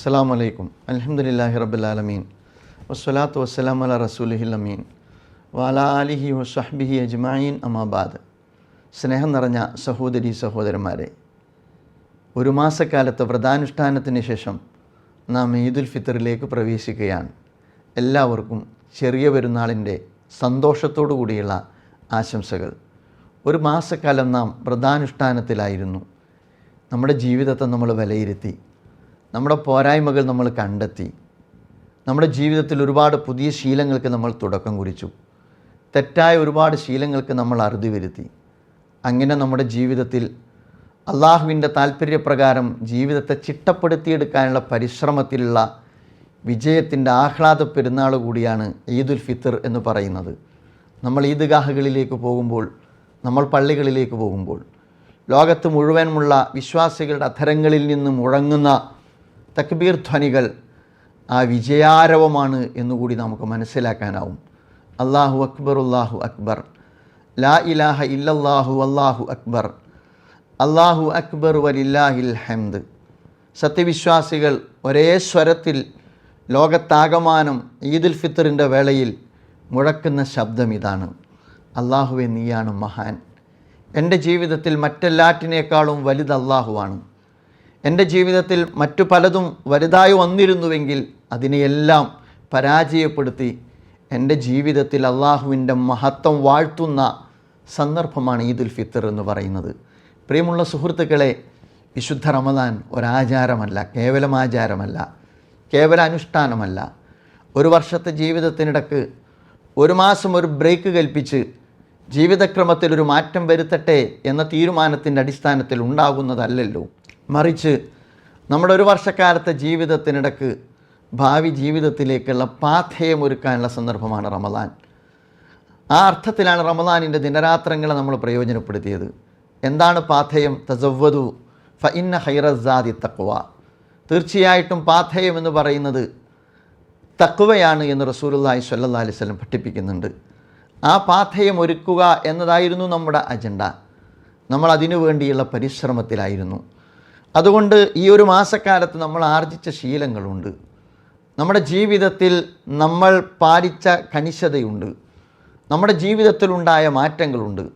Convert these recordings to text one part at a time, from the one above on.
അസ്സാം വലൈക്കും അലഹമുല്ലാഹി റബുലാലമീൻ വസ്സലാത്തു വസ്സലാം അല റസൂലിഹിൽ അമീൻ. വാല അലിഹി വസ്ഹബിഹി അജ്മായിൻ അമാബാദ് സ്നേഹം നിറഞ്ഞ സഹോദരി സഹോദരന്മാരെ ഒരു മാസക്കാലത്തെ വ്രതാനുഷ്ഠാനത്തിന് ശേഷം നാം ഈദുൽ ഫിത്തറിലേക്ക് പ്രവേശിക്കുകയാണ്. എല്ലാവർക്കും ചെറിയ പെരുന്നാളിന്റെ സന്തോഷത്തോടു കൂടിയുള്ള ആശംസകൾ. ഒരു മാസക്കാലം നാം വ്രതാനുഷ്ഠാനത്തിലായിരുന്നു. നമ്മുടെ ജീവിതത്തെ നമ്മൾ വിലയിരുത്തി നമ്മുടെ പോരായ്മകൾ നമ്മൾ കണ്ടെത്തി. നമ്മുടെ ജീവിതത്തിൽ ഒരുപാട് പുതിയ ശീലങ്ങൾക്ക് നമ്മൾ തുടക്കം കുറിച്ചു. തെറ്റായ ഒരുപാട് ശീലങ്ങൾക്ക് നമ്മൾ അറുതി വരുത്തി. അങ്ങനെ നമ്മുടെ ജീവിതത്തിൽ അള്ളാഹുവിന്റെ താല്പര്യപ്രകാരം ജീവിതത്തെ ചിട്ടപ്പെടുത്തിയെടുക്കാനുള്ള പരിശ്രമത്തിലുള്ള വിജയത്തിന്റെ ആഹ്ലാദ പെരുന്നാൾ കൂടിയാണ് ഈദുൽ ഫിത്തർ എന്ന് പറയുന്നത്. നമ്മൾ ഈദ്ഗാഹുകളിലേക്ക് പോകുമ്പോൾ നമ്മൾ പള്ളികളിലേക്ക് പോകുമ്പോൾ ലോകത്ത് മുഴുവനുമുള്ള വിശ്വാസികളുടെ അധരങ്ങളിൽ നിന്ന് മുഴങ്ങുന്ന തക്ബീർ ധ്വനികൾ ആ വിജയാരവമാണ് എന്നുകൂടി നമുക്ക് മനസ്സിലാക്കാനാവും. അള്ളാഹു അക്ബർ അള്ളാഹു അക്ബർ. ലാ ഇലാഹ ഇല്ലല്ലാഹു അള്ളാഹു അക്ബർ. അള്ളാഹു അക്ബർ വലില്ലാഹിൽ ഹംദ്. സത്യവിശ്വാസികൾ ഒരേ സ്വരത്തിൽ ലോകത്താകമാനം ഈദുൽ ഫിത്തറിന്റെ വേളയിൽ മുഴക്കുന്ന ശബ്ദം ഇതാണ്. അള്ളാഹുവെ നീയാണ് മഹാൻ. എന്റെ ജീവിതത്തിൽ മറ്റെല്ലാറ്റിനേക്കാളും വലുത് അള്ളാഹുവാണ് എന്റെ ജീവിതത്തിൽ മറ്റു പലതും വലുതായി വന്നിരുന്നുവെങ്കിൽ അതിനെയെല്ലാം പരാജയപ്പെടുത്തി എന്റെ ജീവിതത്തിൽ അള്ളാഹുവിന്റെ മഹത്വം വാഴ്ത്തുന്ന സന്ദർഭമാണ് ഈദുൽ ഫിത്തർ എന്ന് പറയുന്നത്. പ്രിയമുള്ള സുഹൃത്തുക്കളെ വിശുദ്ധ റമദാൻ ഒരാചാരമല്ല കേവലം ആചാരമല്ല കേവല അനുഷ്ഠാനമല്ല. ഒരു വർഷത്തെ ജീവിതത്തിനിടക്ക് ഒരു മാസം ഒരു ബ്രേക്ക് കൽപ്പിച്ച് ജീവിതക്രമത്തിൽ ഒരു മാറ്റം വരുത്തട്ടെ എന്ന തീരുമാനത്തിന്റെ അടിസ്ഥാനത്തിൽ ഉണ്ടാകുന്നതല്ലല്ലോ. മറിച്ച് നമ്മുടെ ഒരു വർഷക്കാലത്തെ ജീവിതത്തിനിടക്ക് ഭാവി ജീവിതത്തിലേക്കുള്ള പാഥേയം ഒരുക്കാനുള്ള സന്ദർഭമാണ് റമദാൻ. ആ അർത്ഥത്തിലാണ് റമദാനിന്റെ ദിനരാത്രങ്ങളെ നമ്മൾ പ്രയോജനപ്പെടുത്തിയത്. എന്താണ് പാഥേയം? തസവ്വതു ഫ ഇന്ന ഹൈറസാദി തക്വ തീർച്ചയായിട്ടും പാഥേയം എന്ന് പറയുന്നത് തക്വയാണ് എന്ന് സ്വല്ലല്ലാഹി അലൈഹി വസല്ലം പഠിപ്പിക്കുന്നുണ്ട്. ആ പാഥേയം ഒരുക്കുക എന്നതായിരുന്നു നമ്മുടെ അജണ്ട. നമ്മൾ അതിനു വേണ്ടിയുള്ള പരിശ്രമത്തിലായിരുന്നു. അതുകൊണ്ട് ഈ ഒരു മാസക്കാലത്ത് നമ്മൾ ആർജിച്ച ശീലങ്ങളുണ്ട്. നമ്മുടെ ജീവിതത്തിൽ നമ്മൾ പാലിച്ച കണിശതയുണ്ട് നമ്മുടെ ജീവിതത്തിലുണ്ടായ മാറ്റങ്ങളുണ്ട്.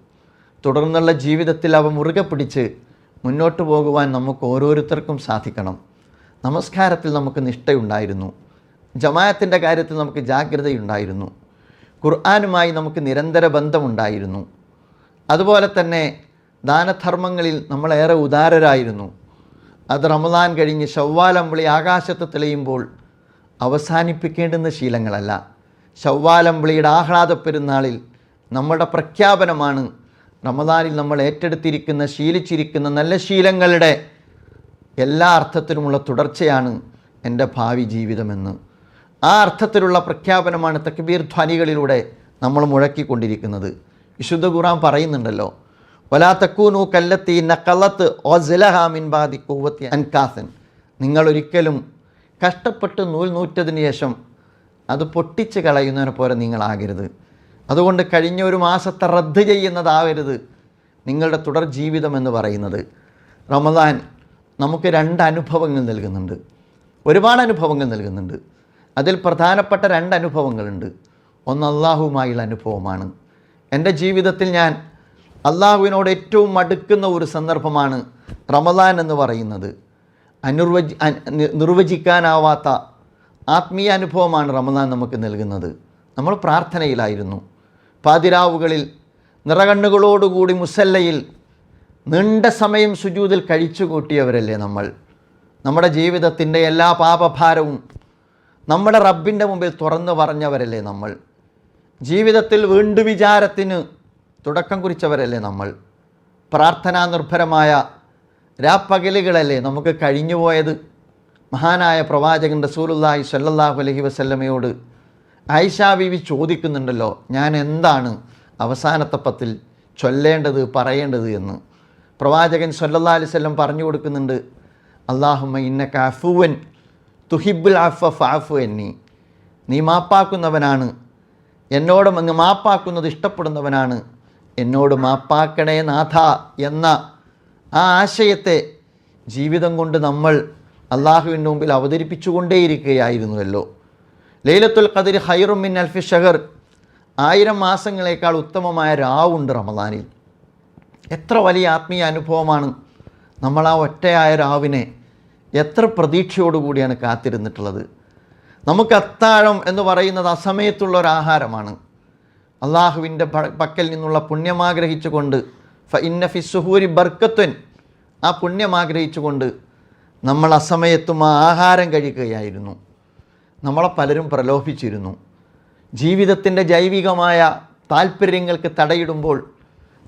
തുടർന്നുള്ള ജീവിതത്തിൽ അവ മുറുകെ പിടിച്ച് മുന്നോട്ട് പോകുവാൻ നമുക്ക് ഓരോരുത്തർക്കും സാധിക്കണം. നമസ്കാരത്തിൽ നമുക്ക് നിഷ്ഠയുണ്ടായിരുന്നു. ജമായത്തിന്റെ കാര്യത്തിൽ നമുക്ക് ജാഗ്രതയുണ്ടായിരുന്നു. ഖുർആാനുമായി നമുക്ക് നിരന്തര ബന്ധമുണ്ടായിരുന്നു. അതുപോലെ തന്നെ ദാനധർമ്മങ്ങളിൽ നമ്മളേറെ ഉദാരരായിരുന്നു. അത് റമദാൻ കഴിഞ്ഞ് ശവ്വാലമ്പിളി ആകാശത്ത് തെളിയുമ്പോൾ അവസാനിപ്പിക്കേണ്ടുന്ന ശീലങ്ങളല്ല. ശവ്വാലമ്പിളിയുടെ ആഹ്ലാദ പെരുന്നാളിൽ നമ്മുടെ പ്രഖ്യാപനമാണ് റമദാനിൽ നമ്മൾ ഏറ്റെടുത്തിരിക്കുന്ന ശീലിച്ചിരിക്കുന്ന നല്ല ശീലങ്ങളുടെ എല്ലാ അർത്ഥത്തിലുമുള്ള തുടർച്ചയാണ് എന്റെ ഭാവി ജീവിതമെന്ന്. ആ അർത്ഥത്തിലുള്ള പ്രഖ്യാപനമാണ് തക്ബീർ ധ്വനികളിലൂടെ നമ്മൾ മുഴക്കിക്കൊണ്ടിരിക്കുന്നത്. വിശുദ്ധ ഖുറാൻ പറയുന്നുണ്ടല്ലോ വലാ തക്കൂനു കല്ലത്തി നക്കലത്ത് ഓസലഹാമിൻ ബാദി കൂവത്തി അൻകാസൻ. നിങ്ങളൊരിക്കലും കഷ്ടപ്പെട്ട് നൂൽ നൂറ്റതിന് ശേഷം അത് പൊട്ടിച്ച് കളയുന്നതിനെ പോലെ നിങ്ങളാകരുത്. അതുകൊണ്ട് കഴിഞ്ഞ ഒരു മാസത്തെ റദ്ദ് ചെയ്യുന്നതാവരുത് നിങ്ങളുടെ തുടർ ജീവിതം എന്ന് പറയുന്നത്. റമദാൻ നമുക്ക് രണ്ട് അനുഭവങ്ങൾ നൽകുന്നുണ്ട്. ഒരുപാട് അനുഭവങ്ങൾ നൽകുന്നുണ്ട്. അതിൽ പ്രധാനപ്പെട്ട രണ്ട് അനുഭവങ്ങളുണ്ട്. ഒന്ന് അള്ളാഹുവുമായുള്ള അനുഭവമാണ്. എന്റെ ജീവിതത്തിൽ ഞാൻ അള്ളാഹുവിനോട് ഏറ്റവും അടുക്കുന്ന ഒരു സന്ദർഭമാണ് റമദാൻ എന്ന് പറയുന്നത്. അനുർവജ് നിർവചിക്കാനാവാത്ത ആത്മീയ അനുഭവമാണ് റമദാൻ നമുക്ക് നൽകുന്നത്. നമ്മൾ പ്രാർത്ഥനയിലായിരുന്നു. പാതിരാവുകളിൽ നിറകണ്ണുകളോടുകൂടി മുസല്ലയിൽ നീണ്ട സമയം സുജൂതിൽ കഴിച്ചു കൂട്ടിയവരല്ലേ നമ്മൾ. നമ്മുടെ ജീവിതത്തിന്റെ എല്ലാ പാപഭാരവും നമ്മുടെ റബ്ബിന്റെ മുമ്പിൽ തുറന്നു പറഞ്ഞവരല്ലേ നമ്മൾ. ജീവിതത്തിൽ വീണ്ടു വിചാരത്തിന് തുടക്കം കുറിച്ചവരല്ലേ നമ്മൾ? പ്രാർത്ഥനാ നിർഭരമായ രാപ്പകലുകളല്ലേ നമുക്ക് കഴിഞ്ഞുപോയത് മഹാനായ പ്രവാചകൻ റസൂലുല്ലാഹി സ്വല്ലല്ലാഹു അലൈഹി വസല്ലമയോട് ആയിഷ ബീവി ചോദിക്കുന്നുണ്ടല്ലോ ഞാൻ എന്താണ് അവസാനത്തെ പത്തിൽ ചൊല്ലേണ്ടത് പറയേണ്ടത് എന്ന്? പ്രവാചകൻ സല്ലല്ലാഹു അലൈഹി വസല്ലം പറഞ്ഞു കൊടുക്കുന്നുണ്ട് അള്ളാഹുമ്മ ഇന്നക അഫുവൻ തുഹിബുൽ അഫ ഫാഫു എന്നി നീ മാപ്പാക്കുന്നവനാണ്. എന്നോട് മാപ്പാക്കുന്നത് ഇഷ്ടപ്പെടുന്നവനാണ്. എന്നോട് മാപ്പാക്കണേ നാഥ എന്ന ആ ആശയത്തെ ജീവിതം കൊണ്ട് നമ്മൾ അള്ളാഹുവിന്റെ മുമ്പിൽ അവതരിപ്പിച്ചുകൊണ്ടേയിരിക്കുകയായിരുന്നുവല്ലോ. ലൈലത്തുൽ ഖദിർ ഹൈറും മിൻ അൽഫി ഷഹർ ആയിരം മാസങ്ങളേക്കാൾ ഉത്തമമായ രാവുണ്ട് റമദാനിൽ. എത്ര വലിയ ആത്മീയ അനുഭവമാണ് നമ്മൾ ആ ഒറ്റയായ രാവിനെ എത്ര പ്രതീക്ഷയോടുകൂടിയാണ് കാത്തിരുന്നിട്ടുള്ളത്. നമുക്ക് അത്താഴം എന്ന് പറയുന്നത് അസമയത്തുള്ള ഒരു ആഹാരമാണ്. അള്ളാഹുവിന്റെ പക്കൽ നിന്നുള്ള പുണ്യം ആഗ്രഹിച്ചുകൊണ്ട് ഫ ഇന്ന ഫി സുഹൂരി ബർക്കത്വൻ ആ പുണ്യം ആഗ്രഹിച്ചുകൊണ്ട് നമ്മൾ അസമയത്തും ആ ആഹാരം കഴിക്കുകയായിരുന്നു. നമ്മളെ പലരും പ്രലോഭിച്ചിരുന്നു. ജീവിതത്തിന്റെ ജൈവികമായ താല്പര്യങ്ങൾക്ക് തടയിടുമ്പോൾ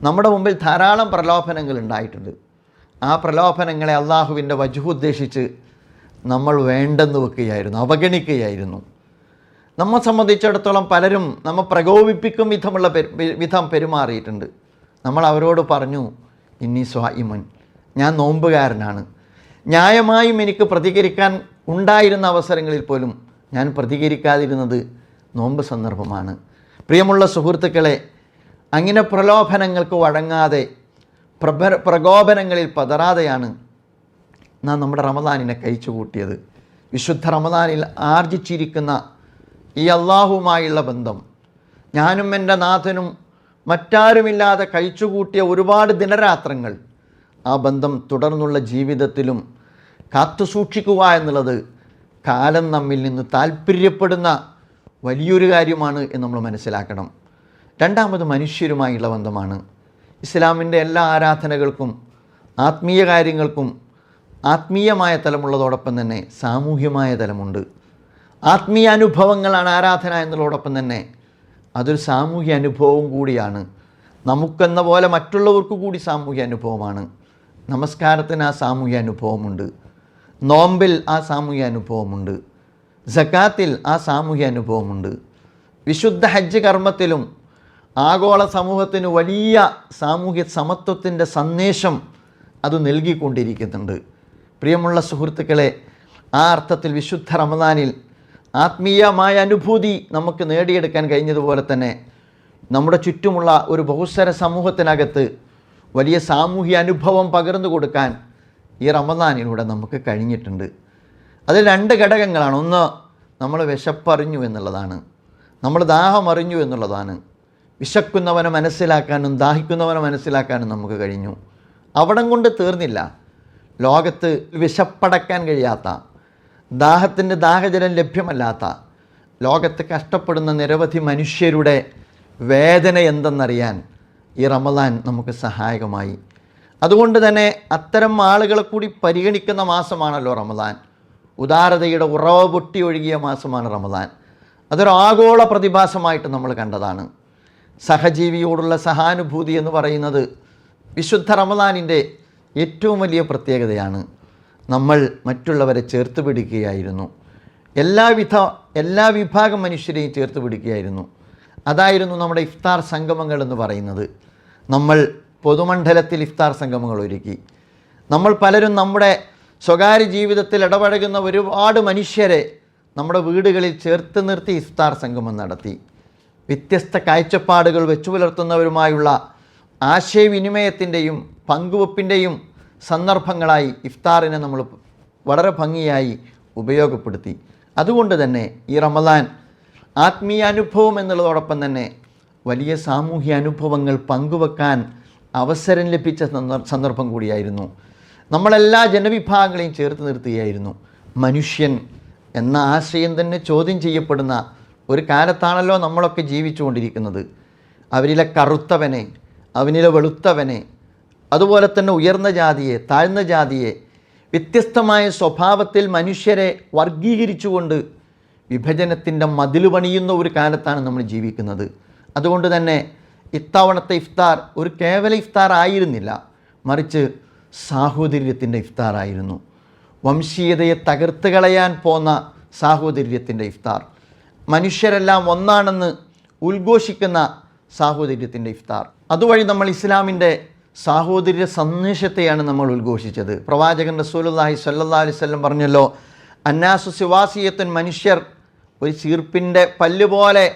നമ്മുടെ മുമ്പിൽ ധാരാളം പ്രലോഭനങ്ങൾ ഉണ്ടായിട്ടുണ്ട്. ആ പ്രലോഭനങ്ങളെ അള്ളാഹുവിന്റെ വജുഹുദ്ദേശിച്ച് നമ്മൾ വേണ്ടെന്ന് വെക്കുകയായിരുന്നു അവഗണിക്കുകയായിരുന്നു. നമ്മെ സംബന്ധിച്ചിടത്തോളം പലരും നമ്മെ പ്രകോപിപ്പിക്കും വിധമുള്ള വിധം പെരുമാറിയിട്ടുണ്ട്. നമ്മൾ അവരോട് പറഞ്ഞു ഇനി സ്വായിമൻ ഞാൻ നോമ്പുകാരനാണ്. ന്യായമായും എനിക്ക് പ്രതികരിക്കാൻ ഉണ്ടായിരുന്ന അവസരങ്ങളിൽ പോലും ഞാൻ പ്രതികരിക്കാതിരുന്നത് നോമ്പ് സന്ദർഭമാണ്. പ്രിയമുള്ള സുഹൃത്തുക്കളെ അങ്ങനെ പ്രലോഭനങ്ങൾക്ക് വഴങ്ങാതെ പ്രഭ പ്രകോപനങ്ങളിൽ പതറാതെയാണ് നാം നമ്മുടെ റമദാനിനെ കഴിച്ചു കൂട്ടിയത് വിശുദ്ധ റമദാനിൽ ആർജിച്ചിരിക്കുന്ന ഈ അള്ളാഹുമായുള്ള ബന്ധം. ഞാനും എന്റെ നാഥനും മറ്റാരുമില്ലാതെ കഴിച്ചുകൂട്ടിയ ഒരുപാട് ദിനരാത്രങ്ങൾ ആ ബന്ധം തുടർന്നുള്ള ജീവിതത്തിലും കാത്തു സൂക്ഷിക്കുക എന്നുള്ളത് കാലം നമ്മിൽ നിന്ന് താല്പര്യപ്പെടുന്ന വലിയൊരു കാര്യമാണ് എന്ന് നമ്മൾ മനസ്സിലാക്കണം. രണ്ടാമത് മനുഷ്യരുമായുള്ള ബന്ധമാണ്. ഇസ്ലാമിന്റെ എല്ലാ ആരാധനകൾക്കും ആത്മീയ കാര്യങ്ങൾക്കും ആത്മീയമായ തലമുള്ളതോടൊപ്പം തന്നെ സാമൂഹ്യമായ തലമുണ്ട്. ആത്മീയ അനുഭവങ്ങളാണ് ആരാധന എന്നുള്ളതോടൊപ്പം തന്നെ അതൊരു സാമൂഹ്യ അനുഭവവും കൂടിയാണ്. നമുക്കെന്ന പോലെ മറ്റുള്ളവർക്ക് കൂടി സാമൂഹ്യ അനുഭവമാണ്. നമസ്കാരത്തിന് ആ സാമൂഹ്യ അനുഭവമുണ്ട്. നോമ്പിൽ ആ സാമൂഹ്യ അനുഭവമുണ്ട്. സക്കാത്തിൽ ആ സാമൂഹ്യ അനുഭവമുണ്ട്. വിശുദ്ധ ഹജ്ജ് കർമ്മത്തിലും ആഗോള സമൂഹത്തിന് വലിയ സാമൂഹ്യ സമത്വത്തിന്റെ സന്ദേശം അത് നൽകിക്കൊണ്ടിരിക്കുന്നുണ്ട്. പ്രിയമുള്ള സുഹൃത്തുക്കളെ ആ അർത്ഥത്തിൽ വിശുദ്ധ റമദാനിൽ ആത്മീയമായ അനുഭൂതി നമുക്ക് നേടിയെടുക്കാൻ കഴിഞ്ഞതുപോലെ തന്നെ നമ്മുടെ ചുറ്റുമുള്ള ഒരു ബഹുസ്വര സമൂഹത്തിനകത്ത് വലിയ സാമൂഹ്യ അനുഭവം പകർന്നു കൊടുക്കാൻ ഈ റമദാനിലൂടെ നമുക്ക് കഴിഞ്ഞിട്ടുണ്ട്. അതിൽ രണ്ട് ഘടകങ്ങളാണ്. ഒന്ന് നമ്മൾ വിശപ്പറിഞ്ഞു എന്നുള്ളതാണ്. നമ്മൾ ദാഹം അറിഞ്ഞു എന്നുള്ളതാണ്. വിശക്കുന്നവനെ മനസ്സിലാക്കാനും ദാഹിക്കുന്നവനെ മനസ്സിലാക്കാനും നമുക്ക് കഴിഞ്ഞു. അവിടം കൊണ്ട് തീർന്നില്ല. ലോകത്ത് വിശപ്പടക്കാൻ കഴിയാത്ത ദാഹത്തിന്റെ ദാഹജലം ലഭ്യമല്ലാത്ത ലോകത്ത് കഷ്ടപ്പെടുന്ന നിരവധി മനുഷ്യരുടെ വേദന എന്തെന്നറിയാൻ ഈ റമദാൻ നമുക്ക് സഹായകമായി. അതുകൊണ്ട് തന്നെ അത്തരം ആളുകളെ കൂടി പരിഗണിക്കുന്ന മാസമാണല്ലോ റമദാൻ. ഉദാരതയുടെ ഉറവ പൊട്ടി ഒഴുകിയ മാസമാണ് റമദാൻ. അതൊരു ആഗോള പ്രതിഭാസമായിട്ട് നമ്മൾ കണ്ടതാണ്. സഹജീവിയോടുള്ള സഹാനുഭൂതി എന്ന് പറയുന്നത് വിശുദ്ധ റമദാനിന്റെ ഏറ്റവും വലിയ പ്രത്യേകതയാണ്. നമ്മൾ മറ്റുള്ളവരെ ചേർത്ത് പിടിക്കുകയായിരുന്നു. എല്ലാവിധ എല്ലാ വിഭാഗം മനുഷ്യരെയും ചേർത്ത് പിടിക്കുകയായിരുന്നു. അതായിരുന്നു നമ്മുടെ ഇഫ്താർ സംഗമങ്ങൾ എന്ന് പറയുന്നത്. നമ്മൾ പൊതുമണ്ഡലത്തിൽ ഇഫ്താർ സംഗമങ്ങൾ ഒരുക്കി. നമ്മൾ പലരും നമ്മുടെ സ്വകാര്യ ജീവിതത്തിൽ ഇടപഴകുന്ന ഒരുപാട് മനുഷ്യരെ നമ്മുടെ വീടുകളിൽ ചേർത്ത് നിർത്തി ഇഫ്താർ സംഗമം നടത്തി. വ്യത്യസ്ത കാഴ്ചപ്പാടുകൾ വെച്ചു പുലർത്തുന്നവരുമായുള്ള ആശയവിനിമയത്തിന്റെയും പങ്കുവെപ്പിന്റെയും സന്ദർഭങ്ങളായി ഇഫ്താറിനെ നമ്മൾ വളരെ ഭംഗിയായി ഉപയോഗപ്പെടുത്തി. അതുകൊണ്ട് തന്നെ ഈ റമദാൻ ആത്മീയ അനുഭവം എന്നുള്ളതോടൊപ്പം തന്നെ വലിയ സാമൂഹ്യ അനുഭവങ്ങൾ പങ്കുവെക്കാൻ അവസരം ലഭിച്ച സന്ദർഭം കൂടിയായിരുന്നു. നമ്മളെല്ലാ ജനവിഭാഗങ്ങളെയും ചേർത്ത് നിർത്തുകയായിരുന്നു. മനുഷ്യൻ എന്ന ആശയം തന്നെ ചോദ്യം ചെയ്യപ്പെടുന്ന ഒരു കാലത്താണല്ലോ നമ്മളൊക്കെ ജീവിച്ചുകൊണ്ടിരിക്കുന്നത്. അവരിലെ കറുത്തവനെ അവനിലെ വെളുത്തവനെ അതുപോലെ തന്നെ ഉയർന്ന ജാതിയെ താഴ്ന്ന ജാതിയെ വ്യത്യസ്തമായ സ്വഭാവത്തിൽ മനുഷ്യരെ വർഗീകരിച്ചുകൊണ്ട് വിഭജനത്തിന്റെ മതിൽ പണിയുന്ന ഒരു കാലത്താണ് നമ്മൾ ജീവിക്കുന്നത്. അതുകൊണ്ട് തന്നെ ഇത്തവണത്തെ ഇഫ്താർ ഒരു കേവല ഇഫ്താർ ആയിരുന്നില്ല മറിച്ച് സാഹോദര്യത്തിന്റെ ഇഫ്താർ ആയിരുന്നു. വംശീയതയെ തകർത്ത് കളയാൻ പോന്ന സാഹോദര്യത്തിന്റെ ഇഫ്താർ. മനുഷ്യരെല്ലാം ഒന്നാണെന്ന് ഉദ്ഘോഷിക്കുന്ന സാഹോദര്യത്തിന്റെ ഇഫ്താർ. അതുവഴി നമ്മൾ ഇസ്ലാമിന്റെ സാഹോദര്യ സന്ദേശത്തെയാണ് നമ്മൾ ഉദ്ഘോഷിച്ചത്. പ്രവാചകൻ റസൂലുള്ളാഹി സ്വല്ലല്ലാഹി അലൈഹി വസല്ലം പറഞ്ഞല്ലോ അന്നാസു സിവാസിയത്തൻ മനുഷ്യർ ഒരു ചീർപ്പിന്റെ പല്ല് പോലെ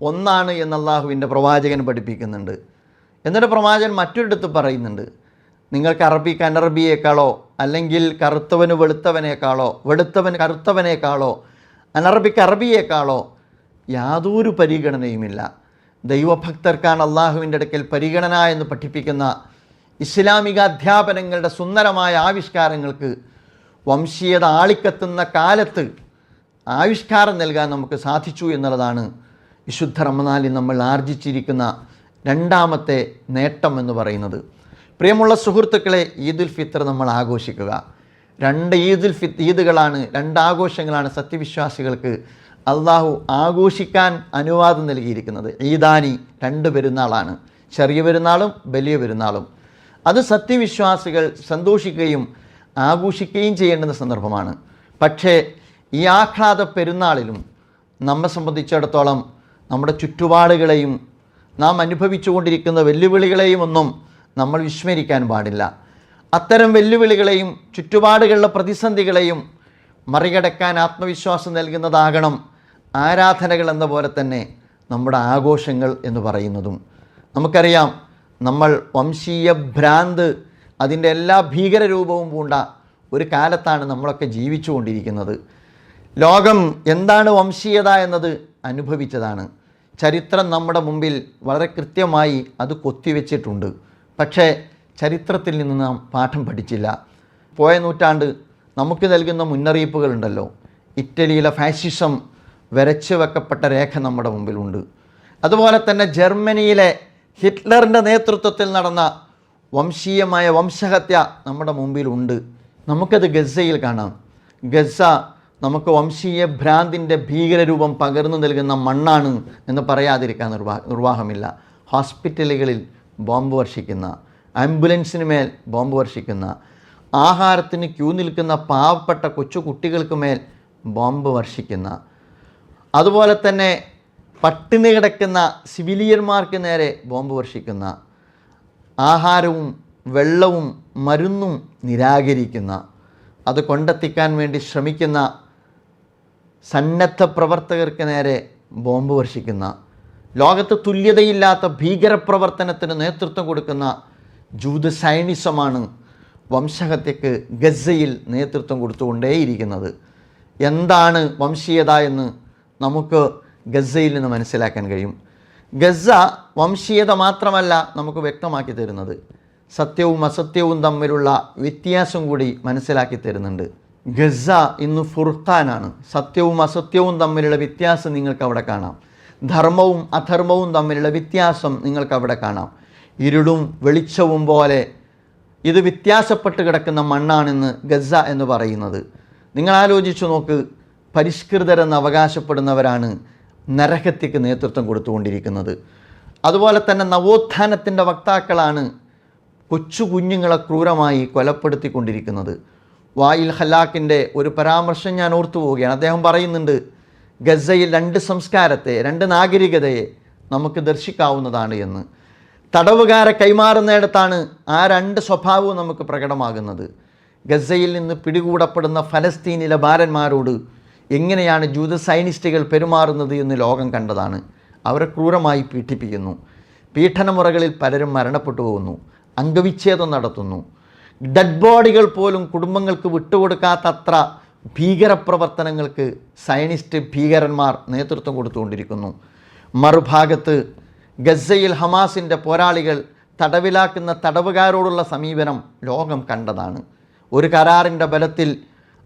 ഒന്നാണ് എന്ന് പ്രവാചകൻ പഠിപ്പിക്കുന്നുണ്ട്. എന്നിട്ട് പ്രവാചകൻ മറ്റൊരിടത്ത് പറയുന്നുണ്ട് നിങ്ങൾക്ക് അറബി കനറബിയേക്കാളോ അല്ലെങ്കിൽ കറുത്തവന് വെളുത്തവനേക്കാളോ വെളുത്തവൻ കറുത്തവനേക്കാളോ അനറബിക്ക് അറബിയേക്കാളോ യാതൊരു പരിഗണനയുമില്ല. ദൈവഭക്തർക്കാണ് അള്ളാഹുവിന്റെ അടുക്കൽ പരിഗണന എന്ന് പഠിപ്പിക്കുന്ന ഇസ്ലാമിക അധ്യാപനങ്ങളുടെ സുന്ദരമായ ആവിഷ്കാരങ്ങൾക്ക് വംശീയത ആളിക്കത്തുന്ന കാലത്ത് ആവിഷ്കാരം നൽകാൻ നമുക്ക് സാധിച്ചു എന്നുള്ളതാണ് വിശുദ്ധ റമനാലി നമ്മൾ ആർജിച്ചിരിക്കുന്ന രണ്ടാമത്തെ നേട്ടം എന്ന് പറയുന്നത്. പ്രിയമുള്ള സുഹൃത്തുക്കളെ ഈദുൽ ഫിത്തർ നമ്മൾ ആഘോഷിക്കുക. രണ്ട് ഈദുൽ ഫിത് ഈദുകളാണ് രണ്ട് ആഘോഷങ്ങളാണ് സത്യവിശ്വാസികൾക്ക് അള്ളാഹു ആഘോഷിക്കാൻ അനുവാദം നൽകിയിരിക്കുന്നത്. ഈദാനി രണ്ട് പെരുന്നാളാണ്. ചെറിയ പെരുന്നാളും വലിയ പെരുന്നാളും. അത് സത്യവിശ്വാസികൾ സന്തോഷിക്കുകയും ആഘോഷിക്കുകയും ചെയ്യേണ്ടുന്ന സന്ദർഭമാണ്. പക്ഷേ ഈ ആഹ്ലാദ പെരുന്നാളിലും നമ്മെ സംബന്ധിച്ചിടത്തോളം നമ്മുടെ ചുറ്റുപാടുകളെയും നാം അനുഭവിച്ചുകൊണ്ടിരിക്കുന്ന വെല്ലുവിളികളെയും ഒന്നും നമ്മൾ വിസ്മരിക്കാൻ പാടില്ല. അത്തരം വെല്ലുവിളികളെയും ചുറ്റുപാടുകളിലെ പ്രതിസന്ധികളെയും മറികടക്കാൻ ആത്മവിശ്വാസം നൽകുന്നതാകണം ആരാധനകൾ എന്ന പോലെ തന്നെ നമ്മുടെ ആഘോഷങ്ങൾ എന്ന് പറയുന്നതും. നമുക്കറിയാം നമ്മൾ വംശീയ ഭ്രാന്ത് അതിന്റെ എല്ലാ ഭീകരരൂപവും പൂണ്ട ഒരു കാലത്താണ് നമ്മളൊക്കെ ജീവിച്ചുകൊണ്ടിരിക്കുന്നത്. ലോകം എന്താണ് വംശീയത എന്നത് അനുഭവിച്ചതാണ്. ചരിത്രം നമ്മുടെ മുമ്പിൽ വളരെ കൃത്യമായി അത് കൊത്തിവെച്ചിട്ടുണ്ട്. പക്ഷേ ചരിത്രത്തിൽ നിന്ന് നാം പാഠം പഠിച്ചില്ല. പോയ നൂറ്റാണ്ട് നമുക്ക് നൽകുന്ന മുന്നറിയിപ്പുകളുണ്ടല്ലോ. ഇറ്റലിയിലെ ഫാഷിസം വരച്ചു വെക്കപ്പെട്ട രേഖ നമ്മുടെ മുമ്പിലുണ്ട്. അതുപോലെ തന്നെ ജർമ്മനിയിലെ ഹിറ്റ്ലറിന്റെ നേതൃത്വത്തിൽ നടന്ന വംശീയമായ വംശഹത്യ നമ്മുടെ മുമ്പിലുണ്ട്. നമുക്കത് ഗസയിൽ കാണാം. ഗസ നമുക്ക് വംശീയ ഭ്രാന്തിന്റെ ഭീകരരൂപം പകർന്നു നൽകുന്ന മണ്ണാണ് എന്ന് പറയാതിരിക്കാൻ നിർവാ നിർവാഹമില്ല. ഹോസ്പിറ്റലുകളിൽ ബോംബ് വർഷിക്കുന്ന ആംബുലൻസിന് മേൽ ബോംബ് വർഷിക്കുന്ന ആഹാരത്തിന് ക്യൂ നിൽക്കുന്ന പാവപ്പെട്ട കൊച്ചു കുട്ടികൾക്ക് മേൽ ബോംബ് വർഷിക്കുന്ന അതുപോലെ തന്നെ പട്ടിണി കിടക്കുന്ന സിവിലിയന്മാർക്ക് നേരെ ബോംബ് വർഷിക്കുന്ന ആഹാരവും വെള്ളവും മരുന്നും നിരാകരിക്കുന്ന അത് കൊണ്ടെത്തിക്കാൻ വേണ്ടി ശ്രമിക്കുന്ന സന്നദ്ധ പ്രവർത്തകർക്ക് നേരെ ബോംബ് വർഷിക്കുന്ന ലോകത്ത് തുല്യതയില്ലാത്ത ഭീകരപ്രവർത്തനത്തിന് നേതൃത്വം കൊടുക്കുന്ന ജൂത സൈനിസമാണ് വംശഹത്യക്ക് ഗസയിൽ നേതൃത്വം കൊടുത്തുകൊണ്ടേയിരിക്കുന്നത്. എന്താണ് വംശീയത എന്ന് നമുക്ക് ഗസയിൽ നിന്ന് മനസ്സിലാക്കാൻ കഴിയും. ഗസ വംശീയത മാത്രമല്ല നമുക്ക് വ്യക്തമാക്കി തരുന്നത്. സത്യവും അസത്യവും തമ്മിലുള്ള വ്യത്യാസം കൂടി മനസ്സിലാക്കി തരുന്നുണ്ട്. ഗസ ഇന്ന് ഫുർഖാനാണ്. സത്യവും അസത്യവും തമ്മിലുള്ള വ്യത്യാസം നിങ്ങൾക്ക് അവിടെ കാണാം. ധർമ്മവും അധർമ്മവും തമ്മിലുള്ള വ്യത്യാസം നിങ്ങൾക്ക് അവിടെ കാണാം. ഇരുളും വെളിച്ചവും പോലെ ഇത് വ്യത്യാസപ്പെട്ട് കിടക്കുന്ന മണ്ണാണെന്ന് ഗസ എന്ന് പറയുന്നത്. നിങ്ങൾ ആലോചിച്ചു നോക്ക് പരിഷ്കൃതരെന്ന് അവകാശപ്പെടുന്നവരാണ് നരഹത്യക്ക് നേതൃത്വം കൊടുത്തുകൊണ്ടിരിക്കുന്നത്. അതുപോലെ തന്നെ നവോത്ഥാനത്തിന്റെ വക്താക്കളാണ് കൊച്ചു കുഞ്ഞുങ്ങളെ ക്രൂരമായി കൊലപ്പെടുത്തിക്കൊണ്ടിരിക്കുന്നത്. വായിൽ ഹലാക്കിന്റെ ഒരു പരാമർശം ഞാൻ ഓർത്തു പോവുകയാണ്. അദ്ദേഹം പറയുന്നുണ്ട് ഗസയിൽ രണ്ട് സംസ്കാരത്തെ രണ്ട് നാഗരികതയെ നമുക്ക് ദർശിക്കാവുന്നതാണ് എന്ന്. തടവുകാരെ കൈമാറുന്നിടത്താണ് ആ രണ്ട് സ്വഭാവവും നമുക്ക് പ്രകടമാകുന്നത്. ഗസയിൽ നിന്ന് പിടികൂടപ്പെടുന്ന ഫലസ്തീനിലെ ബാലന്മാരോട് എങ്ങനെയാണ് ജൂത സൈനിസ്റ്റുകൾ പെരുമാറുന്നത് എന്ന് ലോകം കണ്ടതാണ്. അവരെ ക്രൂരമായി പീഡിപ്പിക്കുന്നു. പീഡനമുറകളിൽ പലരും മരണപ്പെട്ടു പോകുന്നു. അംഗവിച്ഛേദം നടത്തുന്നു. ഡെഡ് ബോഡികൾ പോലും കുടുംബങ്ങൾക്ക് വിട്ടുകൊടുക്കാത്തത്ര ഭീകരപ്രവർത്തനങ്ങൾക്ക് സൈനിസ്റ്റ് ഭീകരന്മാർ നേതൃത്വം കൊടുത്തുകൊണ്ടിരിക്കുന്നു. മറുഭാഗത്ത് ഗസയിൽ ഹമാസിന്റെ പോരാളികൾ തടവിലാക്കുന്ന തടവുകാരോടുള്ള സമീപനം ലോകം കണ്ടതാണ്. ഒരു കരാറിന്റെ ബലത്തിൽ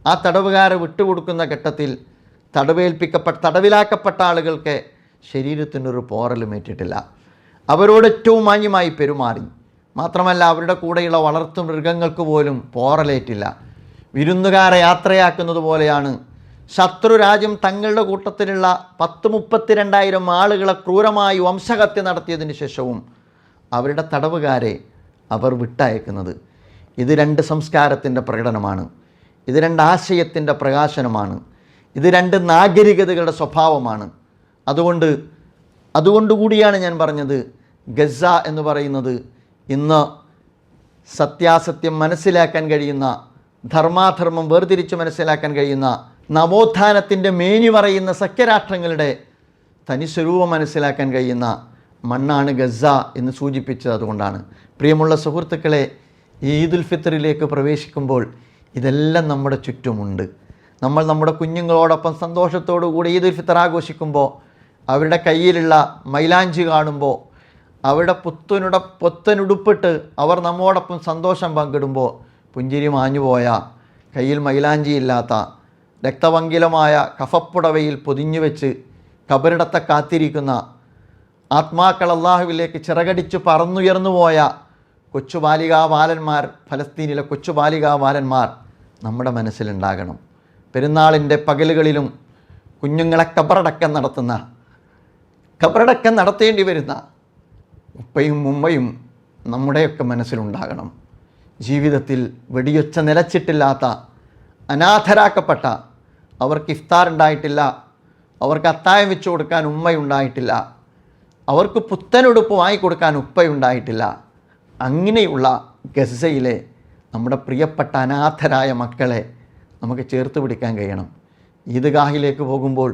ആ തടവുകാരെ വിട്ടുകൊടുക്കുന്ന ഘട്ടത്തിൽ തടവേൽപ്പിക്കപ്പെട്ട തടവിലാക്കപ്പെട്ട ആളുകൾക്ക് ശരീരത്തിനൊരു പോറലും ഏറ്റിട്ടില്ല. അവരോട് ഏറ്റവും മാന്യമായി പെരുമാറി. മാത്രമല്ല അവരുടെ കൂടെയുള്ള വളർത്തു മൃഗങ്ങൾക്ക് പോലും പോറലേറ്റില്ല. വിരുന്നുകാരെ യാത്രയാക്കുന്നത് പോലെയാണ്. ശത്രുരാജ്യം തങ്ങളുടെ കൂട്ടത്തിലുള്ള പത്ത് മുപ്പത്തിരണ്ടായിരം ആളുകളെ ക്രൂരമായി വംശഹത്യ നടത്തിയതിന് ശേഷവും അവരുടെ തടവുകാരെ അവർ വിട്ടയക്കുന്നത്. ഇത് രണ്ട് സംസ്കാരത്തിന്റെ പ്രകടനമാണ്. ഇത് രണ്ട് ആശയത്തിന്റെ പ്രകാശനമാണ്. ഇത് രണ്ട് നാഗരികതകളുടെ സ്വഭാവമാണ്. അതുകൊണ്ട് അതുകൊണ്ടുകൂടിയാണ് ഞാൻ പറഞ്ഞത് ഗസ എന്ന് പറയുന്നത് ഇന്ന് സത്യാസത്യം മനസ്സിലാക്കാൻ കഴിയുന്ന ധർമാധർമ്മം വേർതിരിച്ച് മനസ്സിലാക്കാൻ കഴിയുന്ന നവോത്ഥാനത്തിന്റെ മേനി പറയുന്ന സഖ്യരാഷ്ട്രങ്ങളുടെ തനിസ്വരൂപം മനസ്സിലാക്കാൻ കഴിയുന്ന മണ്ണാണ് ഗസ എന്ന് സൂചിപ്പിച്ചത് അതുകൊണ്ടാണ്. പ്രിയമുള്ള സുഹൃത്തുക്കളെ ഈദുൽ ഫിത്തറിലേക്ക് പ്രവേശിക്കുമ്പോൾ ഇതെല്ലാം നമ്മുടെ ചുറ്റുമുണ്ട്. നമ്മൾ നമ്മുടെ കുഞ്ഞുങ്ങളോടൊപ്പം സന്തോഷത്തോടു കൂടി ഈദുൽ ഫിത്തർ ആഘോഷിക്കുമ്പോൾ അവരുടെ കയ്യിലുള്ള മൈലാഞ്ചി കാണുമ്പോൾ അവരുടെ പുത്തനുട പുത്തനുടുപ്പിട്ട് അവർ നമ്മോടൊപ്പം സന്തോഷം പങ്കിടുമ്പോൾ പുഞ്ചിരി മാഞ്ഞുപോയ കയ്യിൽ മൈലാഞ്ചിയില്ലാത്ത രക്തപങ്കിലമായ കഫപ്പുടവയിൽ പൊതിഞ്ഞു വെച്ച് കബറിടത്തെ കാത്തിരിക്കുന്ന ആത്മാക്കൾ അള്ളാഹുവിലേക്ക് ചിറകടിച്ച് പറന്നുയർന്നു പോയ കൊച്ചു ബാലികാ ബാലന്മാർ ഫലസ്തീനിലെ കൊച്ചു ബാലികാ ബാലന്മാർ നമ്മുടെ മനസ്സിലുണ്ടാകണം. പെരുന്നാളിന്റെ പകലുകളിലും കുഞ്ഞുങ്ങളെ കബറടക്കം നടത്തുന്ന കബറടക്കം നടത്തേണ്ടി വരുന്ന ഉപ്പയും ഉമ്മയും നമ്മുടെയൊക്കെ മനസ്സിലുണ്ടാകണം. ജീവിതത്തിൽ വെടിയൊച്ച നിലച്ചിട്ടില്ലാത്ത അനാഥരാക്കപ്പെട്ട അവർക്ക് ഇഫ്താർ ഉണ്ടായിട്ടില്ല അവർക്ക് അത്തായം വെച്ചു കൊടുക്കാൻ ഉമ്മയുണ്ടായിട്ടില്ല അവർക്ക് പുത്തനുടുപ്പ് വാങ്ങിക്കൊടുക്കാൻ ഉപ്പയുണ്ടായിട്ടില്ല അങ്ങനെയുള്ള ഗസയിലെ നമ്മുടെ പ്രിയപ്പെട്ട അനാഥരായ മക്കളെ നമുക്ക് ചേർത്ത് പിടിക്കാൻ കഴിയണം. ഈദ്ഗാഹിലേക്ക് പോകുമ്പോൾ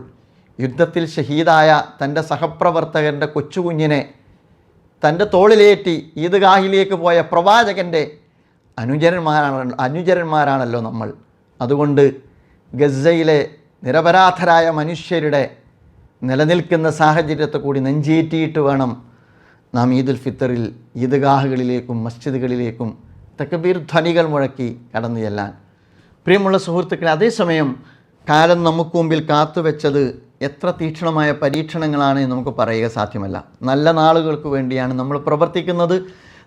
യുദ്ധത്തിൽ ഷഹീദായ തന്റെ സഹപ്രവർത്തകന്റെ കൊച്ചുകുഞ്ഞിനെ തന്റെ തോളിലേറ്റി ഈദ്ഗാഹിലേക്ക് പോയ പ്രവാചകന്റെ അനുചരന്മാരാണ് അനുചരന്മാരാണല്ലോ നമ്മൾ. അതുകൊണ്ട് ഗസയിലെ നിരപരാധരായ മനുഷ്യരുടെ നിലനിൽക്കുന്ന സാഹചര്യത്തെ കൂടി നെഞ്ചേറ്റിയിട്ട് വേണം നാം ഈദുൽ ഫിത്തറിൽ ഈദ്ഗാഹുകളിലേക്കും മസ്ജിദുകളിലേക്കും തക്കബീർ ധ്വനികൾ മുഴക്കി കടന്നു ചെല്ലാൻ. പ്രിയമുള്ള സുഹൃത്തുക്കളെ അതേസമയം കാലം നമുക്ക് മുമ്പിൽ കാത്തുവെച്ചത് എത്ര തീക്ഷണമായ പരീക്ഷണങ്ങളാണ് നമുക്ക് പറയുക സാധ്യമല്ല. നല്ല നാളുകൾക്ക് വേണ്ടിയാണ് നമ്മൾ പ്രവർത്തിക്കുന്നത്.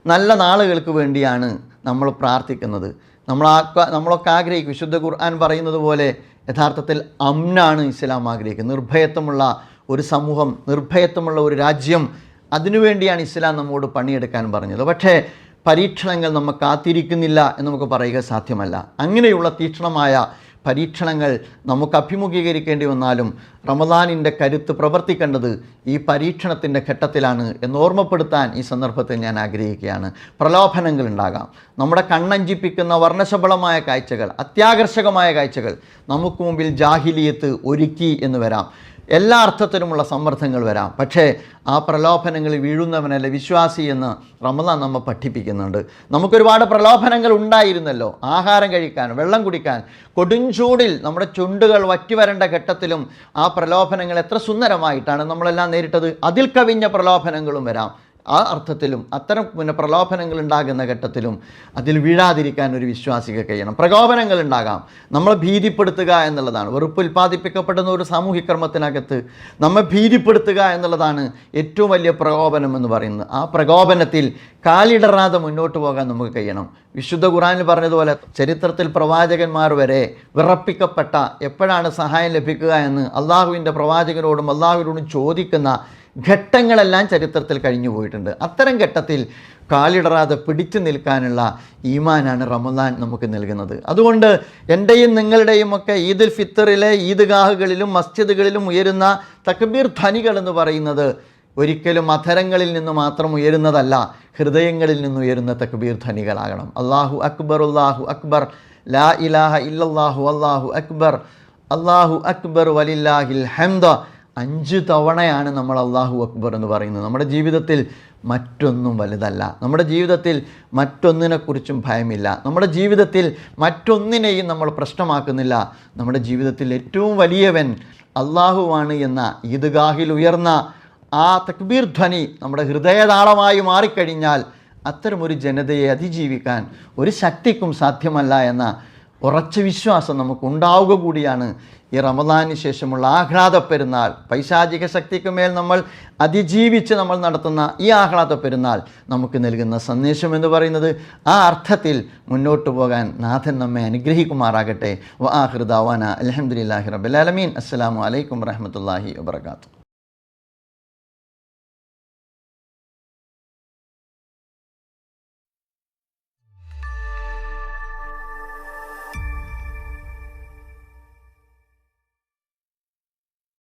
നല്ല നാളുകൾക്ക് വേണ്ടിയാണ് നമ്മൾ പ്രാർത്ഥിക്കുന്നത്. നമ്മൾ നമ്മളൊക്കെ ആഗ്രഹിക്കും. വിശുദ്ധ ഖുർആൻ പറയുന്നത് പോലെ യഥാർത്ഥത്തിൽ അമ്നാണ് ഇസ്ലാം ആഗ്രഹിക്കുന്നത്. നിർഭയത്വമുള്ള ഒരു സമൂഹം നിർഭയത്വമുള്ള ഒരു രാജ്യം അതിനുവേണ്ടിയാണ് ഇസ്ലാം നമ്മോട് പണിയെടുക്കാൻ പറഞ്ഞത്. പക്ഷേ പരീക്ഷണങ്ങൾ നമ്മൾ കാത്തിരിക്കുന്നില്ല എന്ന് നമുക്ക് പറയുക സാധ്യമല്ല. അങ്ങനെയുള്ള തീക്ഷണമായ പരീക്ഷണങ്ങൾ നമുക്ക് അഭിമുഖീകരിക്കേണ്ടി വന്നാലും റമദാനിന്റെ കരുത്ത് പ്രവർത്തിക്കേണ്ടത് ഈ പരീക്ഷണത്തിന്റെ ഘട്ടത്തിലാണ് എന്ന് ഓർമ്മപ്പെടുത്താൻ ഈ സന്ദർഭത്തിൽ ഞാൻ ആഗ്രഹിക്കുകയാണ്. പ്രലോഭനങ്ങൾ ഉണ്ടാകാം. നമ്മുടെ കണ്ണഞ്ചിപ്പിക്കുന്ന വർണശബളമായ കാഴ്ചകൾ അത്യാകർഷകമായ കാഴ്ചകൾ നമുക്ക് മുമ്പിൽ ജാഹിലിയത്ത് ഒരുക്കി എന്ന് വരാം. എല്ലാ അർത്ഥത്തിലുമുള്ള സമ്മർദ്ദങ്ങൾ വരാം. പക്ഷേ ആ പ്രലോഭനങ്ങളിൽ വീഴുന്നവനല്ല വിശ്വാസി എന്ന് റമദാൻ നമ്മെ പഠിപ്പിക്കുന്നുണ്ട്. നമുക്കൊരുപാട് പ്രലോഭനങ്ങൾ ഉണ്ടായിരുന്നല്ലോ. ആഹാരം കഴിക്കാൻ വെള്ളം കുടിക്കാൻ. കൊടുംചൂടിൽ നമ്മുടെ ചുണ്ടുകൾ വറ്റി വരേണ്ട ഘട്ടത്തിലും ആ പ്രലോഭനങ്ങൾ എത്ര സുന്ദരമായിട്ടാണ് നമ്മളെല്ലാം നേരിട്ടത്. അതിൽ കവിഞ്ഞ പ്രലോഭനങ്ങളും വരാം. ആ അർത്ഥത്തിലും അത്തരം പിന്നെ പ്രലോഭനങ്ങൾ ഉണ്ടാകുന്ന ഘട്ടത്തിലും അതിൽ വീഴാതിരിക്കാൻ ഒരു വിശ്വാസിക കഴിയണം. പ്രകോപനങ്ങൾ ഉണ്ടാകാം നമ്മളെ ഭീതിപ്പെടുത്തുക എന്നുള്ളതാണ്. വെറുപ്പ് ഉൽപ്പാദിപ്പിക്കപ്പെടുന്ന ഒരു സാമൂഹിക കർമ്മത്തിനകത്ത് നമ്മെ ഭീതിപ്പെടുത്തുക എന്നുള്ളതാണ് ഏറ്റവും വലിയ പ്രകോപനം എന്ന് പറയുന്നത്. ആ പ്രകോപനത്തിൽ കാലിടറാതെ മുന്നോട്ട് പോകാൻ നമുക്ക് കഴിയണം. വിശുദ്ധ ഖുറാനിൽ പറഞ്ഞതുപോലെ ചരിത്രത്തിൽ പ്രവാചകന്മാർ വരെ വിറപ്പിക്കപ്പെട്ട എപ്പോഴാണ് സഹായം ലഭിക്കുക എന്ന് അള്ളാഹുവിന്റെ പ്രവാചകനോടും അള്ളാഹുവിനോടും ചോദിക്കുന്ന ഘട്ടങ്ങളെല്ലാം ചരിത്രത്തിൽ കഴിഞ്ഞു പോയിട്ടുണ്ട്. അത്തരം ഘട്ടത്തിൽ കാലിടറാതെ പിടിച്ചു നിൽക്കാനുള്ള ഈമാനാണ് റമദാൻ നമുക്ക് നൽകുന്നത്. അതുകൊണ്ട് എന്റെയും നിങ്ങളുടെയും ഒക്കെ ഈദുൽ ഫിത്തറിലെ ഈദ്ഗാഹുകളിലും മസ്ജിദുകളിലും ഉയരുന്ന തക്ബീർ ധനികൾ എന്ന് പറയുന്നത് ഒരിക്കലും അധരങ്ങളിൽ നിന്ന് മാത്രം ഉയരുന്നതല്ല ഹൃദയങ്ങളിൽ നിന്ന് ഉയരുന്ന തക്ബീർ ധനികളാകണം അള്ളാഹു അക്ബർ അള്ളാഹു അക്ബർ ലാ ഇലാഹ ഇല്ലാഹു അള്ളാഹു അക്ബർ അള്ളാഹു അക്ബർ വലില്ലാഹിൽ ഹംദ അഞ്ച് തവണയാണ് നമ്മൾ അള്ളാഹു അക്ബർ എന്ന് പറയുന്നത്. നമ്മുടെ ജീവിതത്തിൽ മറ്റൊന്നും വലുതല്ല. നമ്മുടെ ജീവിതത്തിൽ മറ്റൊന്നിനെക്കുറിച്ചും ഭയമില്ല. നമ്മുടെ ജീവിതത്തിൽ മറ്റൊന്നിനെയും നമ്മൾ പ്രശ്നമാക്കുന്നില്ല. നമ്മുടെ ജീവിതത്തിൽ ഏറ്റവും വലിയവൻ അള്ളാഹുവാണ് എന്ന ഈദ്ഗാഹിൽ ഉയർന്ന ആ തക്ബീർ ധ്വനി നമ്മുടെ ഹൃദയതാളമായി മാറിക്കഴിഞ്ഞാൽ അത്തരമൊരു ജനതയെ അതിജീവിക്കാൻ ഒരു ശക്തിക്കും സാധ്യമല്ല എന്ന ഉറച്ച വിശ്വാസം നമുക്കുണ്ടാവുക കൂടിയാണ് ഈ റമദാനു ശേഷമുള്ള ആഹ്ലാദ പെരുന്നാൾ. പൈശാചിക ശക്തിക്ക് മേൽ നമ്മൾ അതിജീവിച്ച് നമ്മൾ നടത്തുന്ന ഈ ആഹ്ലാദ പെരുന്നാൾ നമുക്ക് നൽകുന്ന സന്ദേശം എന്ന് പറയുന്നത് ആ അർത്ഥത്തിൽ മുന്നോട്ട് പോകാൻ നാഥൻ നമ്മെ അനുഗ്രഹിക്കുമാറാകട്ടെ. വ ആഹൃദാവാന അലഹമുല്ലാഹി റബുലാലമീൻ അസ്സാം വലൈക്കും വാഹമത്തല്ലാഹി വാത്തു